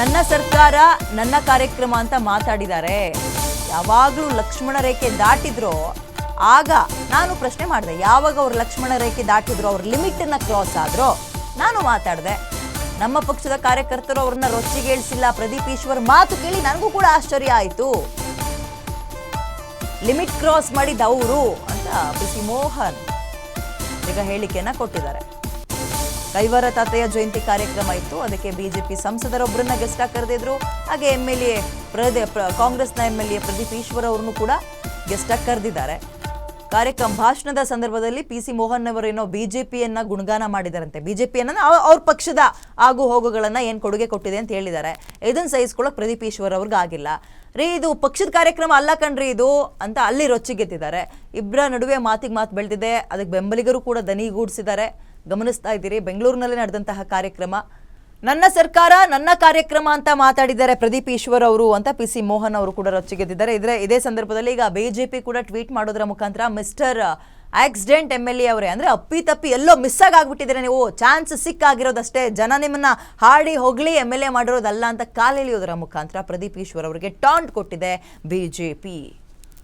ನನ್ನ ಸರ್ಕಾರ ನನ್ನ ಕಾರ್ಯಕ್ರಮ ಅಂತ ಮಾತಾಡಿದ್ದಾರೆ. ಯಾವಾಗಲೂ ಲಕ್ಷ್ಮಣ ರೇಖೆ ದಾಟಿದ್ರೋ, ಆಗ ನಾನು ಪ್ರಶ್ನೆ ಮಾಡಿದೆ, ಯಾವಾಗ ಅವ್ರು ಲಕ್ಷ್ಮಣ ರೇಖೆ ದಾಟಿದ್ರು, ಅವ್ರ ಲಿಮಿಟನ್ನು ಕ್ರಾಸ್ ಆದ್ರೋ, ನಾನು ಮಾತಾಡಿದೆ. ನಮ್ಮ ಪಕ್ಷದ ಕಾರ್ಯಕರ್ತರು ಅವ್ರನ್ನ ರೊಚ್ಚಿಗೇಳಿಸಿಲ್ಲ ಪ್ರದೀಪ್ ಈಶ್ವರ್ ಮಾತು ಕೇಳಿ ನನಗೂ ಕೂಡ ಆಶ್ಚರ್ಯ ಆಯಿತು. ಲಿಮಿಟ್ ಕ್ರಾಸ್ ಮಾಡಿದ ಅವರು ಅಂತ ಬಿಸಿ ಮೋಹನ್ ಈಗ ಹೇಳಿಕೆಯನ್ನ ಕೊಟ್ಟಿದ್ದಾರೆ. ಕೈವಾರ ತಾತೆಯ ಜಯಂತಿ ಕಾರ್ಯಕ್ರಮ ಇತ್ತು. ಅದಕ್ಕೆ ಬಿಜೆಪಿ ಸಂಸದರೊಬ್ಬರನ್ನ ಗೆಸ್ಟ್ ಆಗಿ ಕರೆದಿದ್ರು. ಹಾಗೆ ಎಂ ಎಲ್ ಎ ಪ್ರದೇ ಪ್ರ- ಕಾಂಗ್ರೆಸ್ನ M L A Pradeep Eshwar ಅವ್ರನ್ನು ಕೂಡ ಗೆಸ್ಟ್ ಆಗಿ ಕರೆದಿದ್ದಾರೆ. ಕಾರ್ಯಕ್ರಮ ಭಾಷಣದ ಸಂದರ್ಭದಲ್ಲಿ ಪಿ ಸಿ ಮೋಹನ್ ಅವರೇನೋ ಬಿಜೆಪಿಯನ್ನ ಗುಣಗಾನ ಮಾಡಿದಾರಂತೆ. ಬಿಜೆಪಿಯನ್ನ ಅವ್ರ ಪಕ್ಷದ ಆಗು ಹೋಗುಗಳನ್ನ ಏನ್ ಕೊಡುಗೆ ಕೊಟ್ಟಿದೆ ಅಂತ ಹೇಳಿದ್ದಾರೆ. ಇದನ್ನ ಸಹಿಸ್ಕೊಳ್ಳೋಕೆ ಪ್ರದೀಪ್ ಈಶ್ವರ್ ಅವ್ರಿಗೆ ಆಗಿಲ್ಲ. ರೀ, ಇದು ಪಕ್ಷದ ಕಾರ್ಯಕ್ರಮ ಅಲ್ಲ ಕಣ್ರಿ ಇದು ಅಂತ ಅಲ್ಲಿ ರೊಚ್ಚಿಗೆದ್ದಿದ್ದಾರೆ ಇಬ್ಬರ ನಡುವೆ ಮಾತಿಗೆ ಮಾತು ಬೆಳೆದಿದೆ. ಅದಕ್ಕೆ ಬೆಂಬಲಿಗರು ಕೂಡ ದನಿಗೂಡಿಸಿದ್ದಾರೆ ಗಮನಿಸ್ತಾ ಇದ್ದೀರಿ. ಬೆಂಗಳೂರಿನಲ್ಲಿ ನಡೆದಂತಹ ಕಾರ್ಯಕ್ರಮ. ನನ್ನ ಸರ್ಕಾರ, ನನ್ನ ಕಾರ್ಯಕ್ರಮ ಅಂತ ಮಾತಾಡಿದ್ದಾರೆ ಪ್ರದೀಪ್ ಈಶ್ವರ್ ಅವರು ಅಂತ ಪಿ ಸಿ ಮೋಹನ್ ಅವರು ಕೂಡ ರೊಚ್ಚಿಗೆದ್ದಿದ್ದಾರೆ. ಇದ್ರೆ ಇದೇ ಸಂದರ್ಭದಲ್ಲಿ ಈಗ ಬಿಜೆಪಿ ಕೂಡ ಟ್ವೀಟ್ ಮಾಡೋದ್ರ ಮುಖಾಂತರ mister accident M L A ಅವರೇ, ಅಂದ್ರೆ ಅಪ್ಪಿ ತಪ್ಪಿ ಎಲ್ಲೋ ಮಿಸ್ಸಾಗಿ ಆಗಿ ಆಗ್ಬಿಟ್ಟಿದ್ರೆ ನೀವು? ಚಾನ್ಸ್ ಸಿಕ್ಕಾಗಿರೋದಷ್ಟೇ. ಜನ ನಿಮ್ಮನ್ನ ಹಾಡಿ ಹೊಗಳಿ ಎಂ ಎಲ್ ಎ ಮಾಡಿರೋದಲ್ಲ ಅಂತ ಕಾಲೆಳೆಯೋದರ ಮುಖಾಂತರ ಪ್ರದೀಪ್ ಈಶ್ವರ್ ಅವರಿಗೆ ಟಾಂಟ್ ಕೊಟ್ಟಿದೆ ಬಿಜೆಪಿ.